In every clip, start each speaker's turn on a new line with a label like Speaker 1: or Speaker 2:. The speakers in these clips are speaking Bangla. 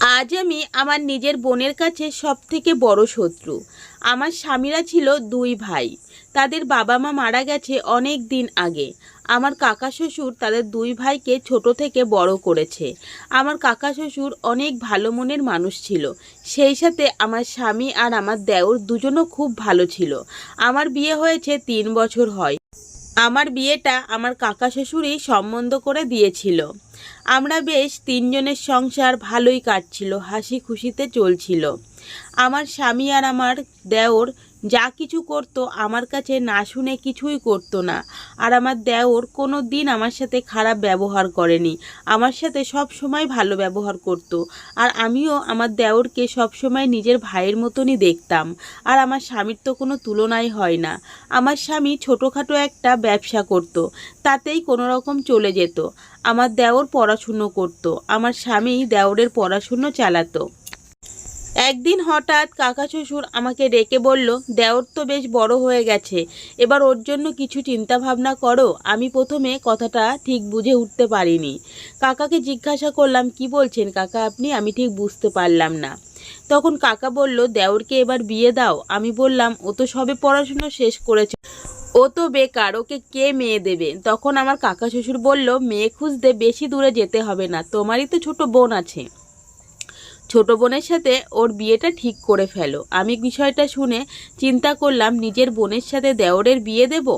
Speaker 1: আজ আমি আমার নিজের বোনের কাছে সব থেকে বড় শত্রু। আমার স্বামীরা ছিল দুই ভাই। তাদের বাবা মা মারা গেছে অনেক দিন আগে। আমার কাকা শ্বশুর তাদের দুই ভাইকে ছোট থেকে বড় করেছে। আমার কাকা শ্বশুর অনেক ভালো মনের মানুষ ছিল। সেই সাথে আমার স্বামী আর আমার দেওর দুজনও খুব ভালো ছিল। আমার বিয়ে হয়েছে তিন বছর হয়। আমার বিয়েটা আমার কাকা শ্বশুরই সম্বন্ধ করে দিয়েছিল। আমরা বেশ তিনজনের সংসার ভালোই কাটছিল, হাসি খুশিতে চলছিল। আমার স্বামী আর আমার দেওর যা কিছু করতো আমার কাছে না শুনে কিছুই করতো না। আর আমার দেওর কোনো দিন আমার সাথে খারাপ ব্যবহার করেনি। আমার সাথে সব সময় ভালো ব্যবহার করত। আর আমিও আমার দেওরকে সব সময় নিজের ভাইয়ের মতনই দেখতাম। আর আমার স্বামীর তো কোনো তুলনাই হয় না। আমার স্বামী ছোটোখাটো একটা ব্যবসা করত। তাতেই কোনো রকম চলে যেত। আমার দেওর পড়াশুনো করত। আমার স্বামী দেওরের পড়াশুনো চালাতো। একদিন হঠাৎ কাকা শ্বশুর আমাকে ডেকে বলল, দেওর তো বেশ বড় হয়ে গেছে, এবার ওর জন্য কিছু চিন্তা ভাবনা করো, আমি প্রথমে কথাটা ঠিক বুঝে উঠতে পারিনি। কাকাকে জিজ্ঞাসা করলাম, কি বলছেন কাকা আপনি? আমি ঠিক বুঝতে পারলাম না। তখন কাকা বলল, দেওরকে এবার বিয়ে দাও। আমি বললাম, ও তো সবে পড়াশুনো শেষ করেছে, ও তো বেকার, ওকে কে মেয়ে দেবে? তখন আমার কাকা শ্বশুর বলল, মেয়ে খুঁজতে বেশি দূরে যেতে হবে না, তোমারই তো ছোট বোন আছে। ছোট বোনের সাথে ওর বিয়েটা ঠিক করে ফেলো। আমি বিষয়টা শুনে চিন্তা করলাম, নিজের বোনের সাথে দেওরের বিয়ে দেব?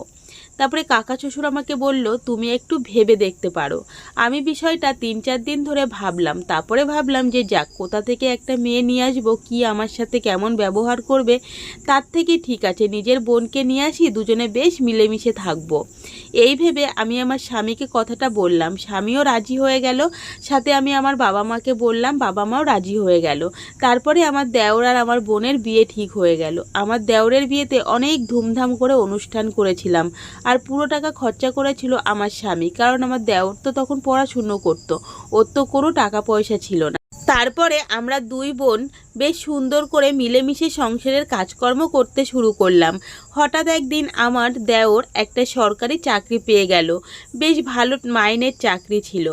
Speaker 1: তারপরে কাকা শ্বশুর আমাকে বলল, তুমি একটু ভেবে দেখতে পারো। আমি বিষয়টা তিন চার দিন ধরে ভাবলাম। তারপরে ভাবলাম যে, যাক, কোথা থেকে একটা মেয়ে নিয়ে আসব, কি আমার সাথে কেমন ব্যবহার করবে? তার থেকে ঠিক আছে, নিজের বোনকে নিয়ে আসি, দুজনে বেশ মিলেমিশে থাকব। এই ভেবে আমি আমার স্বামীকে কথাটা বললাম। স্বামীও রাজি হয়ে গেল। সাথে আমি আমার বাবা মাকে বললাম, বাবা মাও রাজি হয়ে গেল। তারপরে আমার দেওর আর আমার বোনের বিয়ে ঠিক হয়ে গেল। আমার দেওরের বিয়েতে অনেক ধুমধাম করে অনুষ্ঠান করেছিলাম। আর পুরো টাকা খরচা করেছিল আমার স্বামী, কারণ আমার দেওর তো তখন পড়াশুনো করতো, ওর তো কোনো টাকা পয়সা ছিল না। তারপরে আমরা দুই বোন বেশ সুন্দর করে মিলেমিশে সংসারের কাজকর্ম করতে শুরু করলাম। হঠাৎ একদিন আমার দেওর একটা সরকারি চাকরি পেয়ে গেল, বেশ ভালো মাইনের চাকরি ছিল।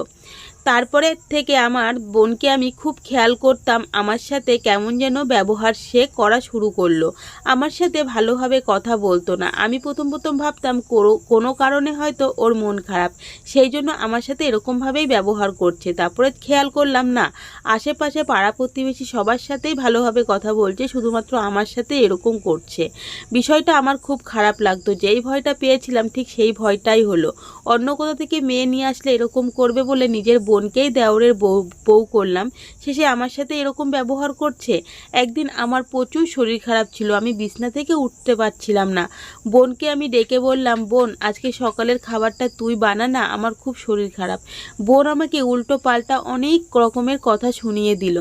Speaker 1: তারপরে থেকে আমার বোনকে আমি খুব খেয়াল করতাম আমার সাথে কেমন যেন ব্যবহার সে করা শুরু করল। আমার সাথে ভালোভাবে কথা বলতো না। আমি প্রথম প্রথম ভাবতাম কোনো- কারণে হয়তো ওর মন খারাপ। সেই জন্য আমার সাথে এরকমভাবেই ব্যবহার করছে। তারপরে খেয়াল করলাম, না, আশেপাশে পাড়া প্রতিবেশী সবার সাথেই ভালোভাবে কথা বলছে, শুধুমাত্র আমার সাথে এরকম করছে। বিষয়টা আমার খুব খারাপ লাগতো। যেই ভয়টা পেয়েছিলাম ঠিক সেই ভয়টাই হলো। অন্য কোথা থেকে মেয়ে নিয়ে আসলে এরকম করবে বলে নিজের বোনকেই দেওরের বউ বউ করলাম। শেষে আমার সাথে এরকম ব্যবহার করছে। একদিন আমার প্রচুর শরীর খারাপ ছিল, আমি বিছনা থেকে উঠতে পারছিলাম না। বোনকে আমি ডেকে বললাম, বোন, আজকে সকালের খাবারটা তুই বানা না আমার খুব শরীর খারাপ। বোন আমাকে উল্টো পাল্টা অনেক রকমের কথা শুনিয়ে দিল।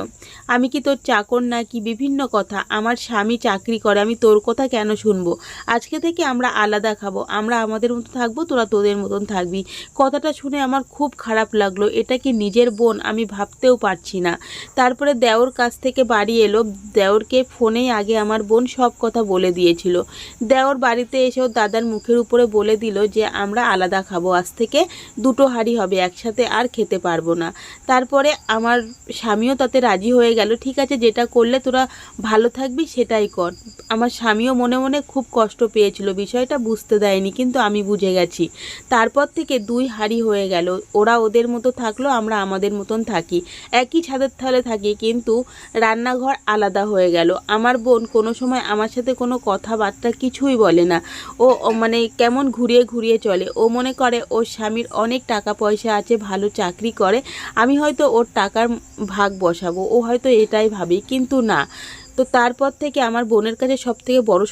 Speaker 1: আমি কি তোর চাকর না কি বিভিন্ন কথা। আমার স্বামী চাকরি করে, আমি তোর কথা কেন শুনব? আজকে থেকে আমরা আলাদা খাব। আমরা আমাদের মতো থাকব, তোরা তোদের মতন থাকবি। কথাটা শুনে আমার খুব খারাপ লাগল। এটা কি নিজের বোন আমি ভাবতেও পারছি না। তারপরে দেওর কাছ থেকে বাড়ি এলো। দেওরকে ফোনেই আগে আমার বোন সব কথা বলে দিয়েছিল। দেওর বাড়িতে এসেও দাদার মুখের উপরে বলে দিল যে, আমরা আলাদা খাব, আজ থেকে দুটো হাঁড়ি হবে, একসাথে আর খেতে পারব না। তারপরে আমার স্বামীও তাতে রাজি হয়ে গেল। ঠিক আছে, যেটা করলে তোরা ভালো থাকবি, সেটাই কর। আমার স্বামীও মনে মনে খুব কষ্ট পেয়েছিল। বিষয়টা বুঝতে দেয়নি, কিন্তু আমি বুঝে গেছি। তারপর থেকে দুই হাঁড়ি হয়ে গেল। ওরা ওদের মতো থাকল আমরা আমাদের মতন থাকি। একই ছাদের তলে থাকি, কিন্তু রান্নাঘর আলাদা হয়ে গেল। আমার বোন কোনো সময় আমার সাথে কোনো কথাবার্তা কিছুই বলে না। ও মানে কেমন ঘুরিয়ে ঘুরিয়ে চলে। ও মনে করে ওর স্বামীর অনেক টাকা পয়সা আছে, ভালো চাকরি করে। আমি হয়তো ওর টাকার ভাগ বসাবো। ও হয়তো এটাই ভাবে, কিন্তু না। তো তারপর থেকে আমার বোনের কাছে সব থেকে বড়